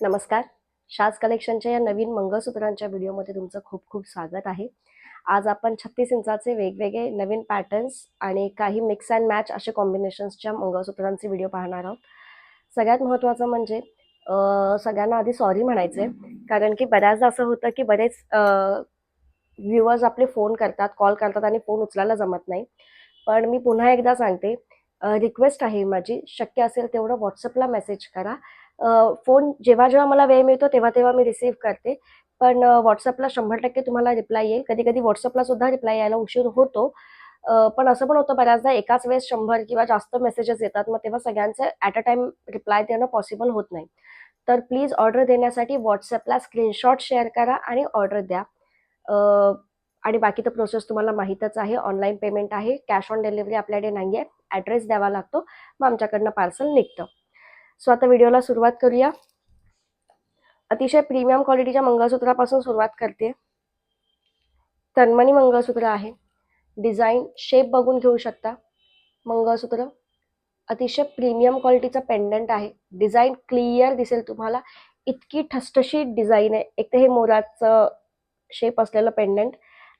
नमस्कार. शाज कलेक्शनच्या या नवीन मंगळसूत्रांच्या व्हिडिओमध्ये तुमचं खूप खूप स्वागत आहे. आज आपण छत्तीस इंचाचे वेगवेगळे नवीन पॅटर्न्स आणि काही मिक्स अँड मॅच असे कॉम्बिनेशन्सच्या मंगळसूत्रांचे व्हिडिओ पाहणार आहोत. सगळ्यात महत्त्वाचं म्हणजे सगळ्यांना आधी सॉरी म्हणायचे. कारण की बऱ्याचदा असं होतं की बरेच व्ह्युअर्स आपले फोन करतात कॉल करतात आणि फोन उचलायला जमत नाही. पण मी पुन्हा एकदा सांगते रिक्वेस्ट आहे माझी. शक्य असेल तेवढं व्हॉट्सअपला मेसेज करा. फोन जेव्हा जेव्हा मला वेळ मिळतो तेव्हा तेव्हा मी रिसीव्ह करते. पण व्हॉट्सअपला शंभर टक्के तुम्हाला रिप्लाय येईल. कधी कधी व्हॉट्सअपला सुद्धा रिप्लाय यायला उशीर होतो. पण असं पण होतं बऱ्याचदा एकाच वेळेस शंभर किंवा जास्त मेसेजेस येतात. मग तेव्हा सगळ्यांचे ॲट अ टाइम रिप्लाय देणं पॉसिबल होत नाही. तर प्लीज ऑर्डर देण्यासाठी व्हॉट्सअपला स्क्रीनशॉट शेअर करा आणि ऑर्डर द्या. आणि बाकी तर प्रोसेस तुम्हाला माहीतच आहे. ऑनलाईन पेमेंट आहे. कॅश ऑन डिलिव्हरी आपल्याकडे नाही आहे ॲड्रेस द्यावा लागतो. मग आमच्याकडनं पार्सल निघतं. सो आता व्हिडिओला सुरुवात करूया. अतिशय प्रीमियम क्वालिटीच्या मंगळसूत्रापासून सुरुवात करते. तन्मणी मंगळसूत्र आहे. डिझाईन शेप बघून घेऊ शकता. मंगळसूत्र अतिशय प्रीमियम क्वालिटीचं पेंडंट आहे. डिझाईन क्लिअर दिसेल तुम्हाला. इतकी ठसठशीत डिझाईन आहे. एक तर हे मोराचं शेप असलेलं पेंडंट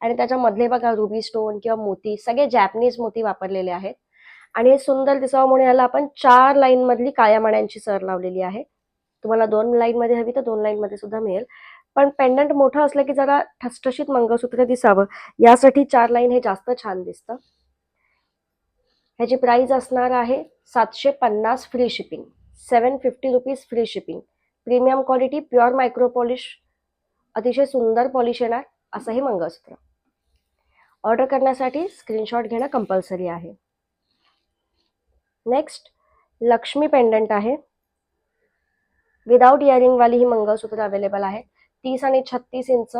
आणि त्याच्यामधले बघा रुबी स्टोन किंवा मोती सगळे जॅपनीज मोती वापरलेले आहेत. आणि हे सुंदर दिसावं म्हणून याला आपण चार लाईन मधली काळ्या मण्यांची सर लावलेली आहे. तुम्हाला दोन लाईन मध्ये हवी तर दोन लाईन मध्ये सुद्धा मिळेल. पण पेंडंट मोठं असलं की जरा ठसठशीत मंगळसूत्र दिसावं. यासाठी चार लाईन हे जास्त छान दिसतं. ह्याची प्राइस असणार आहे सातशे पन्नास free shipping seven fifty rupees free shipping premium quality pure micro polish अतिशय सुंदर पॉलिश येणार असं हे मंगळसूत्र. ऑर्डर करण्यासाठी स्क्रीनशॉट घेणं कंपल्सरी आहे. नेक्स्ट लक्ष्मी पेंडंट आहे. विदाऊट इयरिंग वाली ही मंगळसूत्र अवेलेबल आहे. तीस आणि छत्तीस इंच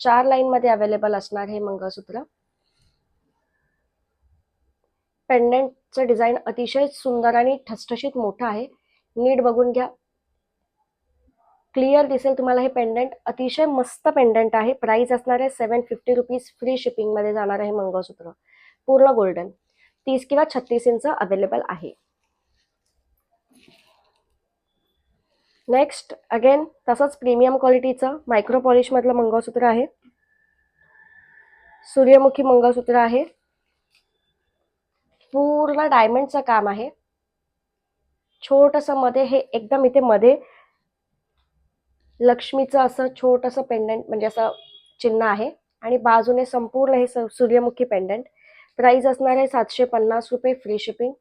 चार लाईन मध्ये अवेलेबल असणार हे मंगळसूत्र. पेंडंटचं डिझाईन अतिशय सुंदर आणि ठसठशीत मोठं आहे. नीट बघून घ्या. क्लिअर दिसेल तुम्हाला हे पेंडंट अतिशय मस्त पेंडंट आहे. प्राइस असणार आहे सेवन फिफ्टी रुपीज फ्री शिपिंगमध्ये जाणार आहे मंगळसूत्र. पूर्ण गोल्डन तीस किंवा छत्तीस इंच अवेलेबल आहे. नेक्स्ट अगेन तसंच प्रीमियम क्वालिटीचं मायक्रो पॉलिश मधलं मंगळसूत्र आहे. सूर्यमुखी मंगळसूत्र आहे. पूर्ण डायमंडचं काम आहे. छोटंसं मध्ये हे एकदम इथे मध्ये लक्ष्मीचं असं छोटंसं पेंडंट म्हणजे असं चिन्ह आहे. आणि बाजूने संपूर्ण हे स- सूर्यमुखी पेंडंट प्राईज असणार आहे सातशे पन्नास रुपये free shipping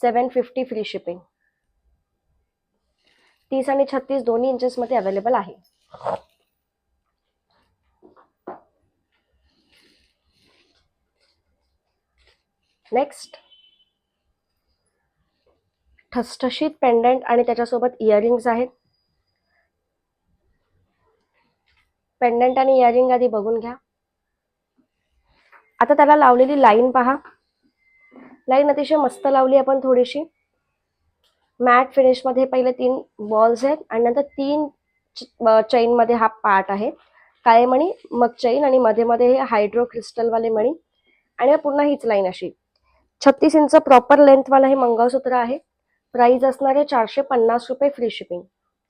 seven fifty free shipping तीस आणि छत्तीस दोन्ही इंचेसमध्ये अवेलेबल आहे. नेक्स्ट ठसठशीत पेंडंट आणि त्याच्यासोबत इयरिंग्स आहेत. पेंडंट आणि इयरिंग आधी बघून घ्या. आता त्याला लावलेली लाईन पहा. लाईन अतिशय मस्त लावली आपण थोडीशी. मॅट फिनिशमध्ये पहिले तीन बॉल्स आहेत आणि नंतर तीन चैनमध्ये हा पार्ट आहे. काळे मणी मग चैन आणि मध्ये मध्ये हे हायड्रो क्रिस्टलवाले मणी आणि पुन्हा हीच लाईन अशी. छत्तीस इंच प्रॉपर लेंथवाला हे मंगळसूत्र आहे. प्राईज असणार आहे चारशे पन्नास रुपये free shipping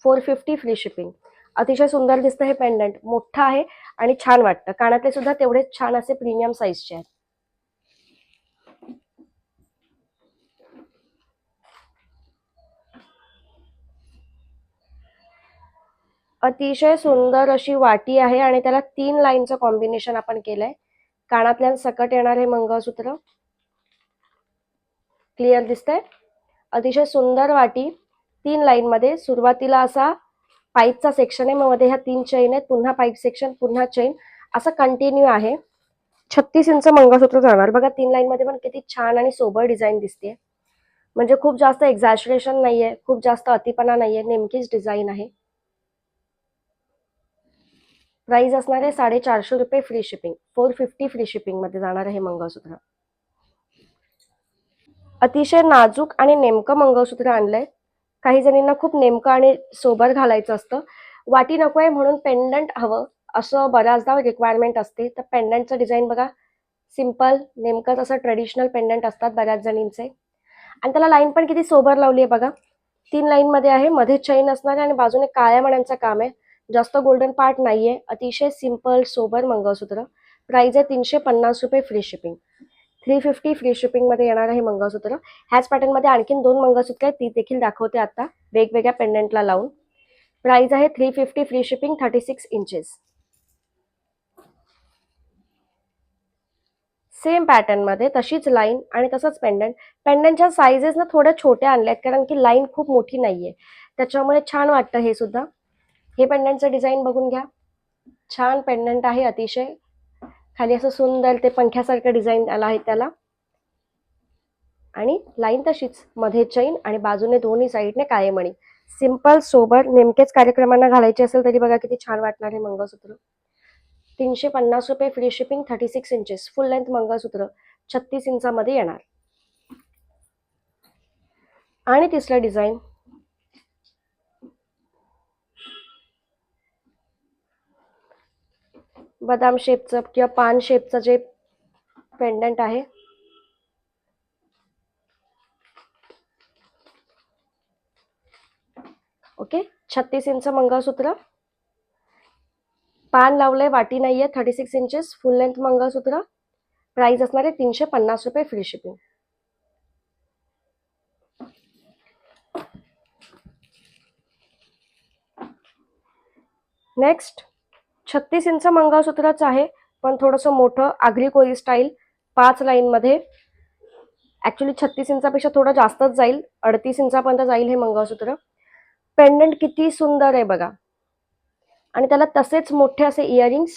four fifty free shipping अतिशय सुंदर दिसतं हे पेंडंट मोठं आहे आणि छान वाटतं. कानातले सुद्धा तेवढेच छान असे प्रीमियम साईजचे आहेत. अतिशय सुंदर अशी वाटी आहे आणि त्याला तीन लाईनचं कॉम्बिनेशन आपण केलंय. कानातल्या सकट येणार हे मंगळसूत्र. क्लिअर दिसतंय? अतिशय सुंदर वाटी. तीन लाईन मध्ये सुरुवातीला असा पाईपचा सेक्शन आहे. मग मध्ये ह्या तीन चैन आहेत. पुन्हा पाईप सेक्शन पुन्हा चैन असं कंटिन्यू आहे. छत्तीस इंच मंगळसूत्र जाणार. बघा तीन लाईन मध्ये पण किती छान आणि सोबर डिझाईन दिसते म्हणजे खूप जास्त एक्झॅशरेशन नाहीये. खूप जास्त अतिपणा नाहीये. नेमकीच डिझाईन आहे. प्राइस असणार आहे साडेचारशे रुपये free shipping four fifty free शिपिंगमध्ये जाणार आहे हे मंगळसूत्र. अतिशय नाजूक आणि नेमकं मंगळसूत्र आणलंय. काही जणींना खूप नेमकं आणि सोबर घालायचं असतं. वाटी नको आहे म्हणून पेंडंट हवं. असं बऱ्याचदा रिक्वायरमेंट असते. तर पेंडंटचं डिझाईन बघा. सिंपल नेमकंच असं ट्रेडिशनल पेंडंट असतात बऱ्याच जणींचे. आणि त्याला लाईन पण किती सोबर लावली आहे बघा. तीन लाईनमध्ये आहे. मध्ये चैन असणार आहे आणि बाजूने काळ्या मण्यांचं काम आहे. जास्त गोल्डन पार्ट नाहीये. अतिशय सिंपल सोबर मंगळसूत्र. प्राईज आहे तीनशे पन्नास रुपये free shipping three fifty free शिपिंगमध्ये येणार आहे मंगळसूत्र ह्याच पॅटर्नमध्ये आणखीन दोन मंगळसूत्र आहेत ती देखील दाखवते आता. वेगवेगळ्या पेंडेंटला लावून. प्राइस आहे three fifty free shipping thirty six inches same पॅटर्नमध्ये तशीच लाईन आणि तसंच पेंडंट पेंडंटच्या साईजेस ना थोड्या छोट्या आणल्या आहेत कारण की लाईन खूप मोठी नाहीये. त्याच्यामुळे छान वाटतं हे सुद्धा. हे पेंडंटचं डिझाईन बघून घ्या. छान पेंडंट आहे अतिशय. खाली असं सुंदर ते पंख्यासारखं डिझाईन आलं आहे त्याला. आणि लाईन तशीच मध्ये चैन आणि बाजूने दोन्ही साईडने काळेमणी. सिंपल सोबर नेमकेच कार्यक्रमांना घालायचे असेल तरी बघा किती छान वाटणार हे मंगळसूत्र. तीनशे पन्नास रुपये free shipping thirty six inches full length mangalsutra. छत्तीस इंचामध्ये येणार. आणि तिसरं डिझाईन बदाम शेपचं किंवा पान शेपचं जे पेंडंट आहे. ओके छत्तीस इंच मंगळसूत्र. पान लावलंय वाटी नाही आहे thirty six inches full length mangalsutra. Price असणार आहे तीनशे पन्नास रुपये फ्री शिपिंग नेक्स्ट छत्तीस इंच मंगळसूत्रच आहे पण थोडंसं मोठं आगरी कोरी स्टाईल पाच लाईनमध्ये ॲक्च्युली छत्तीस इंचापेक्षा थोडं जास्तच जाईल अडतीस इंचापर्यंत जाईल हे मंगळसूत्र. पेंडंट किती सुंदर आहे बघा. आणि त्याला तसेच मोठे असे इयरिंग्स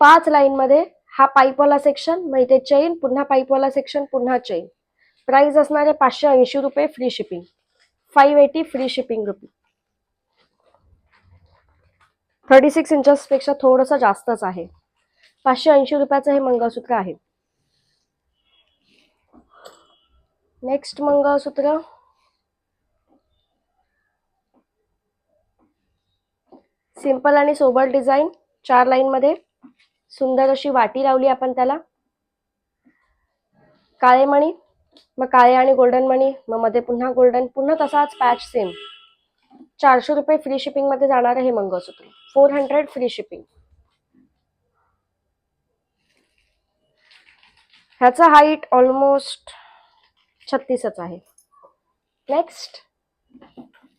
पाच लाईनमध्ये हा पाईपवाला सेक्शन मग इथे चेन पुन्हा पाईपवाला सेक्शन पुन्हा चेन प्राइस असणार आहे पाचशे ऐंशी रुपये free shipping five eighty free shipping rupee. Thirty six इंचेसपेक्षा थोडंसं जास्तच आहे. पाचशे ऐंशी रुपयाचं हे मंगळसूत्र आहे. नेक्स्ट मंगळसूत्र. सिंपल आणि सोबर डिझाईन चार लाईनमध्ये सुंदर अशी वाटी लावली आपण त्याला. काळेमणी मग काळे आणि गोल्डन मणी मग मध्ये पुन्हा गोल्डन पुन्हा तसाच पॅच सेम चारशे रुपये फ्री शिपिंगमध्ये जाणार आहे हे mangalsutra. Four hundred free shipping ह्याचा हाईट ऑलमोस्ट छत्तीसच आहे. नेक्स्ट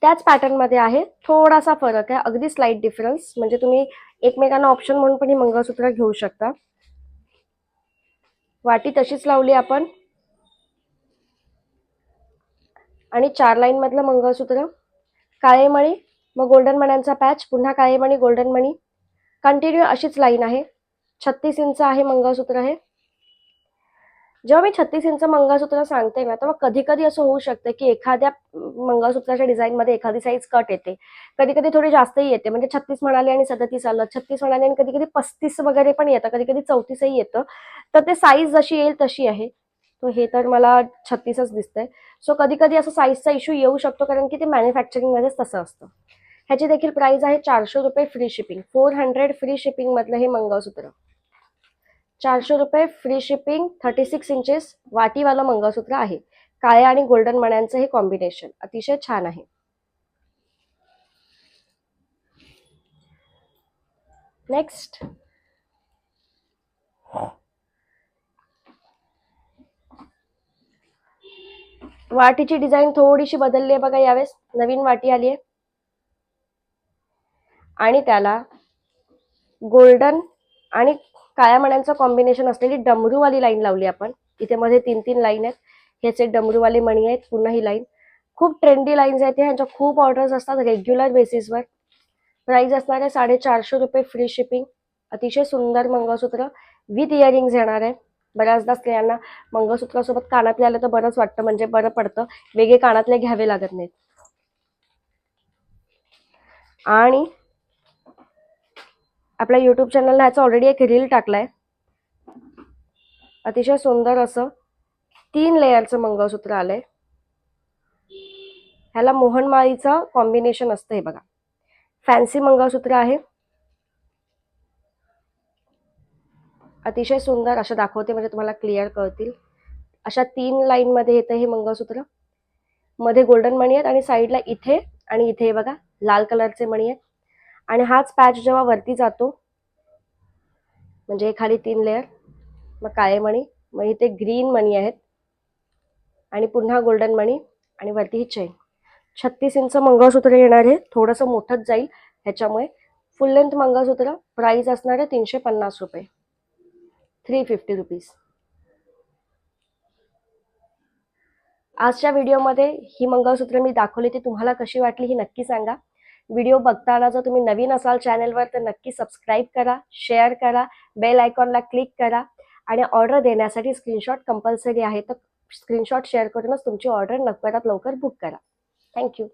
त्याच पॅटर्नमध्ये आहे. थोडासा फरक आहे. अगदी स्लाइट डिफरन्स म्हणजे तुम्ही एकमेकांना ऑप्शन म्हणून पण ही मंगळसूत्र घेऊ शकता. वाटी तशीच लावली आपण. आणि चार लाईन मधलं मंगळसूत्र काळेमणी मग गोल्डन मण्यांचा पॅच पुन्हा काळेमणी गोल्डन मणी. कंटिन्यू अशीच लाईन आहे. छत्तीस इंच आहे मंगळसूत्र हे. जेव्हा मी छत्तीस इंच मंगळसूत्र सांगते ना तेव्हा कधी कधी असं होऊ शकतं की एखाद्या मंगळसूत्राच्या डिझाईनमध्ये एखादी साईज कट येते. कधी कधी थोडी जास्तही येते. म्हणजे छत्तीस म्हणाले आणि सदतीस आलं. छत्तीस म्हणाले आणि कधी कधी पस्तीस वगैरे पण येतं. कधी कधी चौतीसही येतं. तर ते साईज जशी येईल तशी आहे. तो हे तर मला छत्तीसच दिसतंय. सो कधी कधी असं साईजचा इश्यू येऊ शकतो कारण की ते मॅन्युफॅक्चरिंगमध्येच तसं असतं. ह्याची देखील प्राइस आहे चारशे रुपये free shipping four hundred free shipping मधलं हे मंगळसूत्र. चारशे रुपये free shipping thirty six inches वाटीवालं mangalsutra आहे. काळ्या आणि गोल्डन मण्यांचं हे कॉम्बिनेशन अतिशय छान आहे. नेक्स्ट वाटीची डिझाईन थोडीशी बदलली आहे बघा यावेळेस. नवीन वाटी आली आहे. आणि त्याला गोल्डन आणि काळ्या मण्यांचं कॉम्बिनेशन असलेली डमरूवाली लाईन लावली आपण. इथे मध्ये तीन तीन लाईन आहेत. हेच एक डमरूवाले मणी आहेत पुन्हा ही लाईन खूप ट्रेंडी लाईन्स आहेत ह्यांच्या खूप ऑर्डर्स असतात रेग्युलर बेसिसवर प्राईज असणार आहे साडेचारशे रुपये फ्री शिपिंग अतिशय सुंदर मंगळसूत्र विथ इयरिंग्स येणार आहे. बऱ्याचदा स्त्रियांना मंगळसूत्रासोबत कानातले आलं तर बरंच वाटतं म्हणजे बरं पडतं. वेगळे कानातले घ्यावे लागत नाहीत. आणि आपल्या युट्यूब चॅनलला ह्याचा ऑलरेडी एक रील टाकलाय. अतिशय सुंदर असं तीन लेयरचं मंगळसूत्र आलंय. ह्याला मोहनमाळीचं कॉम्बिनेशन असतं हे बघा. फॅन्सी मंगळसूत्र आहे. अतिशय सुंदर अशा दाखवते म्हणजे तुम्हाला क्लिअर कळतील. अशा तीन लाईनमध्ये येतं हे मंगळसूत्र. मध्ये गोल्डन मणी आहेत आणि साईडला इथे आणि इथे बघा लाल कलरचे मणी आहेत आणि हाच पॅच जेव्हा वरती जातो म्हणजे हे खाली तीन लेअर मग काळे मणी मग इथे ग्रीन मणी आहेत आणि पुन्हा गोल्डन मणी आणि वरती ही चैन छत्तीस इंच मंगळसूत्र येणार आहे थोडंसं मोठंच जाईल. ह्याच्यामुळे फुल लेंथ मंगळसूत्र प्राईस असणार आहे तीनशे पन्नास रुपये. Three fifty rupees. आजच्या व्हिडिओमध्ये ही मंगळसूत्र मी दाखवली ती तुम्हाला कशी वाटली ही नक्की सांगा. व्हिडिओ बघताना जर तुम्ही नवीन असाल चॅनलवर तर नक्की सबस्क्राईब करा शेअर करा बेल आयकॉनला क्लिक करा आणि ऑर्डर देण्यासाठी स्क्रीनशॉट कंपल्सरी आहे तर स्क्रीनशॉट शेअर करूनच तुमची ऑर्डर लवकरात लवकर बुक करा. थँक्यू.